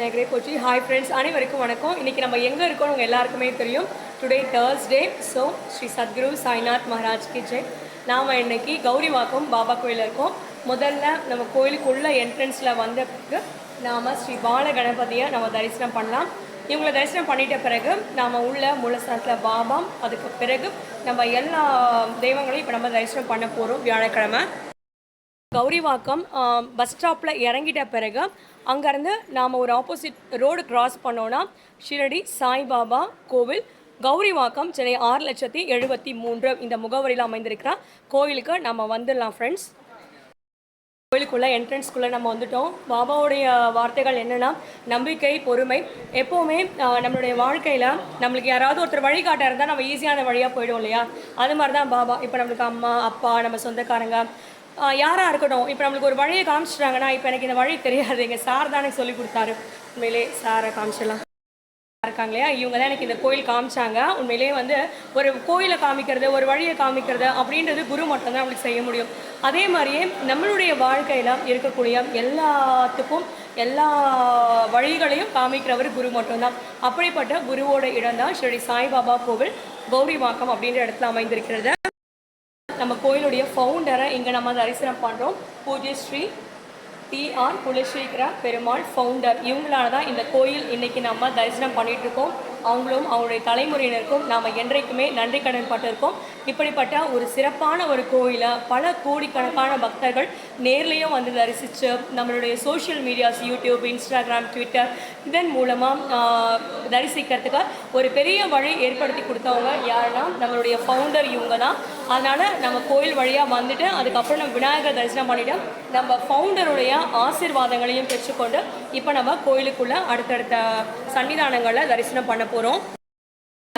நேகரே போச்சு hi friends அனைவருக்கும் வணக்கம். இன்றைக்கி நம்ம எங்கே இருக்கோம் உங்கள் எல்லாருக்குமே தெரியும். Today Thursday so Shri Sadguru Sainath Maharaj கி ஜெய். நாம் இன்னைக்கு கௌரிவாக்கம் பாபா கோயிலில் இருக்கோம். முதல்ல நம்ம கோயிலுக்குள்ள என்ட்ரன்ஸில் வந்த பிறகு நாம் ஸ்ரீ பால கணபதியை நம்ம தரிசனம் பண்ணலாம். இவங்களை தரிசனம் பண்ணிட்ட பிறகு நாம் உள்ள மூலஸ்தானத்தில் பாபா அதுக்கு பிறகு நம்ம எல்லா தெய்வங்களையும் இப்போ நம்ம தரிசனம் பண்ண போகிறோம் வியாழக்கிழமை. கௌரிவாக்கம் பஸ் ஸ்டாப்பில் இறங்கிட்ட பிறகு அங்கேருந்து நாம் ஒரு ஆப்போசிட் ரோடு கிராஸ் பண்ணோன்னா ஷிரடி சாய்பாபா கோவில் கௌரிவாக்கம் சென்னை ஆறு லட்சத்தி எழுபத்தி மூன்று இந்த முகவரியில் அமைந்திருக்கிற கோயிலுக்கு நம்ம வந்துடலாம் ஃப்ரெண்ட்ஸ் கோயிலுக்குள்ளே என்ட்ரன்ஸ்குள்ளே நம்ம வந்துட்டோம். பாபாவுடைய வார்த்தைகள் என்னென்னா நம்பிக்கை பொறுமை. எப்போவுமே நம்மளுடைய வாழ்க்கையில் நம்மளுக்கு யாராவது ஒருத்தர் வழிகாட்ட இருந்தால் நம்ம ஈஸியான வழியாக போயிடும் இல்லையா? அது மாதிரி தான் பாபா. இப்போ நம்மளுக்கு அம்மா அப்பா நம்ம சொந்தக்காரங்க யாராக இருக்கட்டும் இப்போ நம்மளுக்கு ஒரு வழியை காமிச்சிட்டாங்கன்னா இப்போ எனக்கு இந்த வழி தெரியாது எங்கள் சார் தான் எனக்கு சொல்லி கொடுத்தாரு. உண்மையிலே சாரை காமிச்சிடலாம். இருக்காங்க இல்லையா? இவங்க தான் எனக்கு இந்த கோயில் காமிச்சாங்க. உண்மையிலேயே வந்து ஒரு கோயிலை காமிக்கிறது ஒரு வழியை காமிக்கிறது அப்படின்றது குரு மட்டும்தான் நம்மளுக்கு செய்ய முடியும். அதே மாதிரியே நம்மளுடைய வாழ்க்கையில் இருக்கக்கூடிய எல்லாத்துக்கும் எல்லா வழிகளையும் காமிக்கிறவர் குரு மட்டும்தான். அப்படிப்பட்ட குருவோட இடம் தான் ஸ்ரீ சாய்பாபா கோவில் கௌரிவாக்கம் அப்படின்ற இடத்துல அமைந்திருக்கிறது. நம்ம கோயிலுடைய ஃபவுண்டரை இங்கே நம்ம தரிசனம் பண்ணுறோம் பூஜ்ய ஸ்ரீ டிஆர் குலசேகர பெருமாள் ஃபவுண்டர் இவங்களால தான் இந்த கோயில் இன்னைக்கு நம்ம தரிசனம் பண்ணிட்டு இருக்கோம். அவங்களும் அவங்களுடைய தலைமுறையினருக்கும் நாம் என்றைக்குமே நன்றி கடன் பட்டிருக்கோம். இப்படிப்பட்ட ஒரு சிறப்பான ஒரு கோயிலை பல கோடிக்கணக்கான பக்தர்கள் நேர்லேயும் வந்து தரிசித்து நம்மளுடைய social medias YouTube Instagram Twitter இதன் மூலமாக தரிசிக்கிறதுக்கு ஒரு பெரிய வழி ஏற்படுத்தி கொடுத்தவங்க யாருன்னா நம்மளுடைய ஃபவுண்டர் இவங்க தான். அதனால் நம்ம கோயில் வழியாக வந்துட்டு அதுக்கப்புறம் நம்ம விநாயகர் தரிசனம் பண்ணிவிட்டு நம்ம ஃபவுண்டருடைய ஆசீர்வாதங்களையும் பெற்றுக்கொண்டு இப்போ நம்ம கோயிலுக்குள்ளே அடுத்தடுத்த சன்னிதானங்களில் தரிசனம் பண்ண போகிறோம்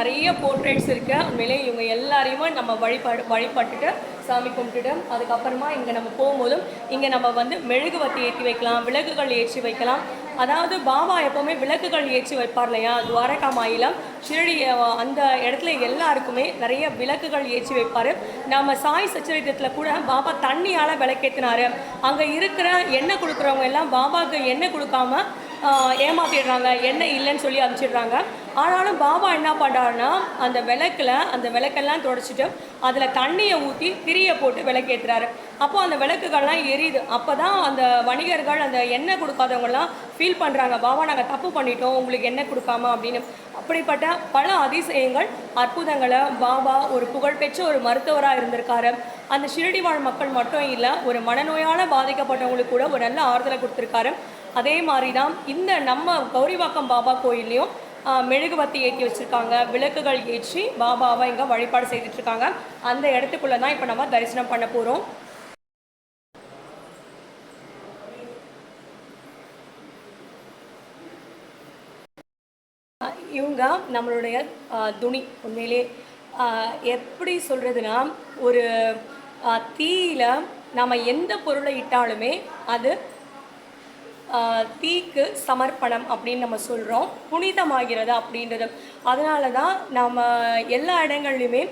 நிறைய போர்ட்ரேட்ஸ் இருக்கு. உண்மையிலே இவங்க எல்லாரையுமே நம்ம வழிபாடு வழிபட்டுட்டு சாமி கும்பிட்டுட்டு அதுக்கப்புறமா இங்கே நம்ம போகும்போதும் இங்கே நம்ம வந்து மெழுகுவத்தி ஏற்றி வைக்கலாம் விளக்குகள் ஏற்றி வைக்கலாம். அதாவது பாபா எப்போவுமே விளக்குகள் ஏற்றி வைப்பார் இல்லையா? துவாரகா மாயிலம் ஷிரடி அந்த இடத்துல எல்லாருக்குமே நிறைய விளக்குகள் ஏற்றி வைப்பார். நம்ம சாய் சச்சரித்திரத்தில் கூட பாபா தண்ணியால் விளக்கேற்றினார் அங்கே இருக்கிற எண்ணெய் கொடுக்குறவங்க எல்லாம் பாபாவுக்கு எண்ணெய் கொடுக்காம ஏமாற்றிடுறாங்க ஏமாத்திடுறாங்க. எண்ணெய் இல்லைன்னு சொல்லி அனுப்பிச்சிடுறாங்க. ஆனாலும் பாபா என்ன பண்ணுறாருன்னா அந்த விளக்கில் அந்த விளக்கெல்லாம் தொடச்சிட்டு அதில் தண்ணியை ஊற்றி திரியை போட்டு விளக்கேற்றுறாரு அப்போ அந்த விளக்குகள்லாம் எரியுது. அப்போ தான் அந்த வணிகர்கள் அந்த எண்ணெய் கொடுக்காதவங்கலாம் ஃபீல் பண்ணுறாங்க பாபா நாங்கள் தப்பு பண்ணிட்டோம் உங்களுக்கு எண்ணெய் கொடுக்காம அப்படின்னு. அப்படிப்பட்ட பல அதிசயங்கள் அற்புதங்களை பாபா ஒரு புகழ்பெற்ற ஒரு மருத்துவராக இருந்திருக்காரு. அந்த ஷிரடி வாழ் மக்கள் மட்டும் இல்லை ஒரு மனநோயால் பாதிக்கப்பட்டவங்களுக்கு கூட ஒரு நல்ல ஆறுதலை கொடுத்துருக்காரு. அதே மாதிரி தான் இந்த நம்ம கௌரிவாக்கம் பாபா கோயில்லையும் மெழுகுபத்தி ஏற்றி வச்சுருக்காங்க. விளக்குகள் ஏற்றி பாபாவை இங்கே வழிபாடு செய்துட்டு இருக்காங்க அந்த இடத்துக்குள்ளே தான் இப்போ நம்ம தரிசனம் பண்ண போகிறோம் இவங்க நம்மளுடைய துணி உண்மையிலே எப்படி சொல்கிறதுனா ஒரு தீயில் தீயில நம்ம எந்த பொருளை இட்டாலுமே அது தீக்கு சமர்ப்பணம் அப்படின்னு நம்ம சொல்கிறோம் புனிதமாகிறது அப்படின்றது. அதனால தான் நம்ம எல்லா இடங்கள்லையுமே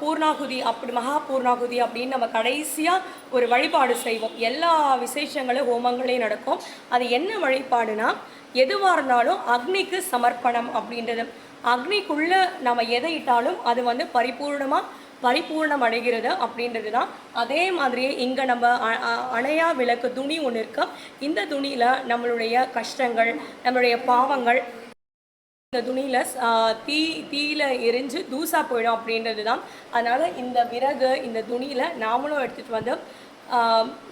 பூர்ணாகுதி அப்படி மகா பூர்ணாகுதி அப்படின்னு நம்ம கடைசியாக ஒரு வழிபாடு செய்வோம். எல்லா விசேஷங்களும் ஹோமங்களையும் நடக்கும். அது என்ன வழிபாடுனா எதுவாக இருந்தாலும் அக்னிக்கு சமர்ப்பணம் அப்படின்றது. அக்னிக்குள்ளே நம்ம எதை இட்டாலும் அது வந்து பரிபூர்ணமாக பரிபூர்ணம் அடைகிறது அப்படின்றது தான் அதே மாதிரியே இங்கே நம்ம அ- அணையா விளக்கு துணி ஒன்று இருக்கு. இந்த துணியில் நம்மளுடைய கஷ்டங்கள் நம்மளுடைய பாவங்கள் இந்த துணியில் தீ தீயில் எரிஞ்சு தூசா போயிடும் அப்படின்றது தான் அதனால் இந்த விறகு இந்த துணியில் நாமளும் எடுத்துகிட்டு வந்து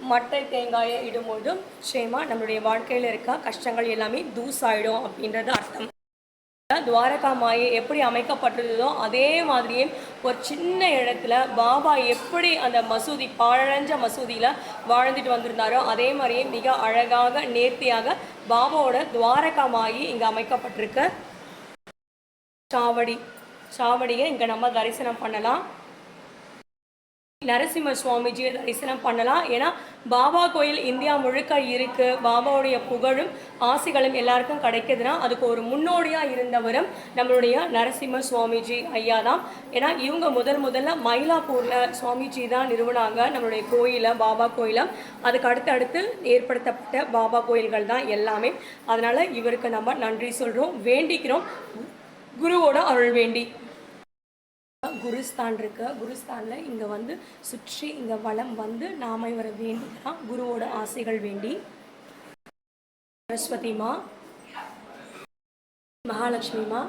மட்டை தேங்காயை இடும்போது நிச்சயமாக நம்மளுடைய வாழ்க்கையில் இருக்க கஷ்டங்கள் எல்லாமே தூசாயிடும் அப்படின்றது அர்த்தம். துவாரகா மாயை எப்படி அமைக்கப்பட்டிருந்ததோ அதே மாதிரியே ஒரு சின்ன இடத்துல பாபா எப்படி அந்த மசூதி பழஞ்ச மசூதியில் வாழ்ந்துட்டு வந்திருந்தாரோ அதே மாதிரியே மிக அழகாக நேர்த்தியாக பாபாவோட துவாரகமாகி இங்கே அமைக்கப்பட்டிருக்க. சாவடி சாவடியை இங்கே நம்ம தரிசனம் பண்ணலாம். நரசிம்ம சுவாமிஜியை தரிசனம் பண்ணலாம். ஏன்னா பாபா கோயில் இந்தியா முழுக்க இருக்கு. பாபாவுடைய புகழும் ஆசைகளும் எல்லாருக்கும் கிடைக்குதுன்னா அதுக்கு ஒரு முன்னோடியாக இருந்தவரும் நம்மளுடைய நரசிம்ம சுவாமிஜி ஐயா தான். ஏன்னா இவங்க முதல் முதல்ல மயிலாப்பூரில் சுவாமிஜி தான் நிறுவனாங்க. நம்மளுடைய கோயிலை பாபா கோயிலை. அதுக்கு அடுத்தடுத்து ஏற்படுத்தப்பட்ட பாபா கோயில்கள் தான் எல்லாமே. அதனால் இவருக்கு நம்ம நன்றி சொல்கிறோம் வேண்டிக்கிறோம். குருவோட அருள் வேண்டி. குருஸ்தான் இருக்கு. குருஸ்தானில் இங்கே வந்து சுற்றி இங்கே வளம் வந்து நாம இவரை வேண்டிக்கலாம் குருவோட ஆசைகள் வேண்டி. சரஸ்வதிமா மகாலட்சுமிமா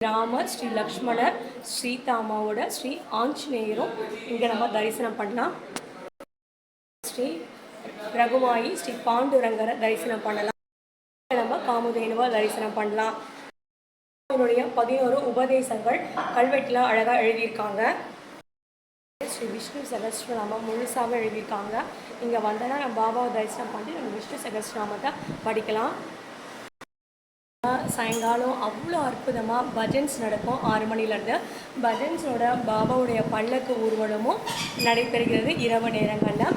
ராமர் ஸ்ரீ லக்ஷ்மணர் ஸ்ரீதாமாவோட ஸ்ரீ ஆஞ்சநேயரும் இங்கே நம்ம தரிசனம் பண்ணலாம். ஸ்ரீ ரகுமாயி ஸ்ரீ பாண்டுரங்கரை தரிசனம் பண்ணலாம். நம்ம காமுதேனுவா தரிசனம் பண்ணலாம். அவருடைய பதினோரு உபதேசங்கள் கல்வெட்டில் அழகாக எழுதியிருக்காங்க. ஸ்ரீ விஷ்ணு சகஸ்ரநாமம் முழுசாக எழுதியிருக்காங்க. இங்கே வந்தோன்னா நம்ம பாபாவை தரிசனம் பண்ணிட்டு நம்ம விஷ்ணு சகஸ்ரநாமத்தை படிக்கலாம். சாயங்காலம் அவ்வளோ அற்புதமாக பஜன்ஸ் நடக்கும். ஆறு மணிலேருந்து பஜன்ஸோட பாபாவுடைய பல்லக்கு ஊர்வலமும் நடைபெறுகிறது இரவு நேரங்களில்.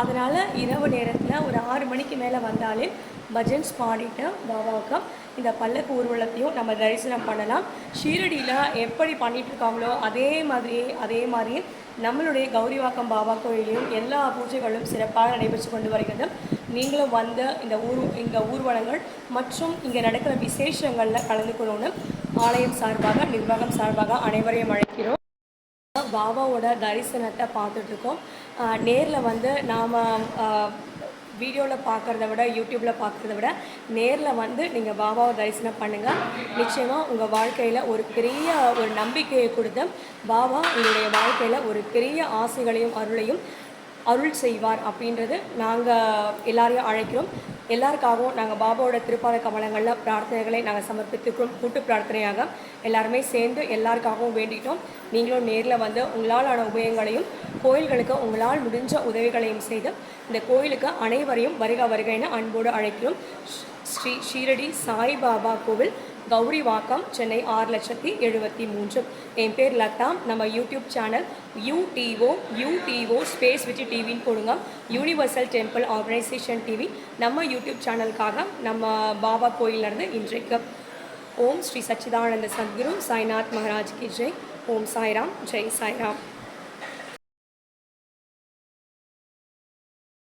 அதனால் இரவு நேரத்தில் ஒரு ஆறு மணிக்கு மேலே வந்தாலே பஜன்ஸ் பாடிட்டு பாபாவுக்கு இந்த பல்லக்கு ஊர்வலத்தையும் நம்ம தரிசனம் பண்ணலாம். ஷீரடியில் எப்படி பண்ணிட்டு இருக்காங்களோ அதே மாதிரி அதே மாதிரி நம்மளுடைய கௌரிவாக்கம் பாபா கோயிலையும் எல்லா பூஜைகளும் சிறப்பாக நடைபெற்று கொண்டு வருகிறது. நீங்களும் வந்து இந்த ஊர் இந்த ஊர்வலங்கள் மற்றும் இங்கே நடக்கிற விசேஷங்களில் கலந்துக்கணும்னு ஆலயம் சார்பாக நிர்வாகம் சார்பாக அனைவரையும் அழைக்கிறோம். பாபாவோட தரிசனத்தை பார்த்துட்ருக்கோம் நேரில் வந்து நாம் வீடியோவில் பார்க்குறத விட யூடியூப்பில் பார்க்குறத விட நேரில் வந்து நீங்கள் பாபாவை தரிசனம் பண்ணுங்கள் நிச்சயமாக உங்கள் வாழ்க்கையில் ஒரு பெரிய ஒரு நம்பிக்கையை கொடுத்து பாபா உங்களுடைய வாழ்க்கையில் ஒரு பெரிய ஆசைகளையும் அருளையும் அருள் செய்வார் அப்படின்றது நாங்கள் எல்லாரையும் அழைக்கிறோம். எல்லாருக்காகவும் நாங்கள் பாபாவோட திருப்பாத கமலங்களில் பிரார்த்தனைகளை நாங்கள் சமர்ப்பித்துக்கிறோம். கூட்டு பிரார்த்தனையாக எல்லாருமே சேர்ந்து எல்லாருக்காகவும் வேண்டிட்டோம். நீங்களும் நேரில் வந்து உங்களால் ஆன உபயங்களையும் கோயில்களுக்கு உங்களால் முடிஞ்ச உதவிகளையும் செய்து இந்த கோயிலுக்கு அனைவரையும் வருக வருகைன்னு அன்போடு அழைக்கிறோம். ஸ்ரீ ஷீரடி சாய்பாபா கோவில். கௌரி வாக்கம் சென்னை ஆறு லட்சத்தி எழுபத்தி மூன்று. என் பேர் லதா. நம்ம YouTube channel UTO UTO space விட்டு டிவின்னு போடுங்க. Universal temple organisation TV. நம்ம யூடியூப் சேனலுக்காக நம்ம பாபா கோயிலேருந்து இன்றைக்கு ஓம் ஸ்ரீ சச்சிதானந்த சத்குரு சாய்நாத் மகாராஜ் கி ஜெய். ஓம் சாய்ராம். ஜெய் சாய்ராம்.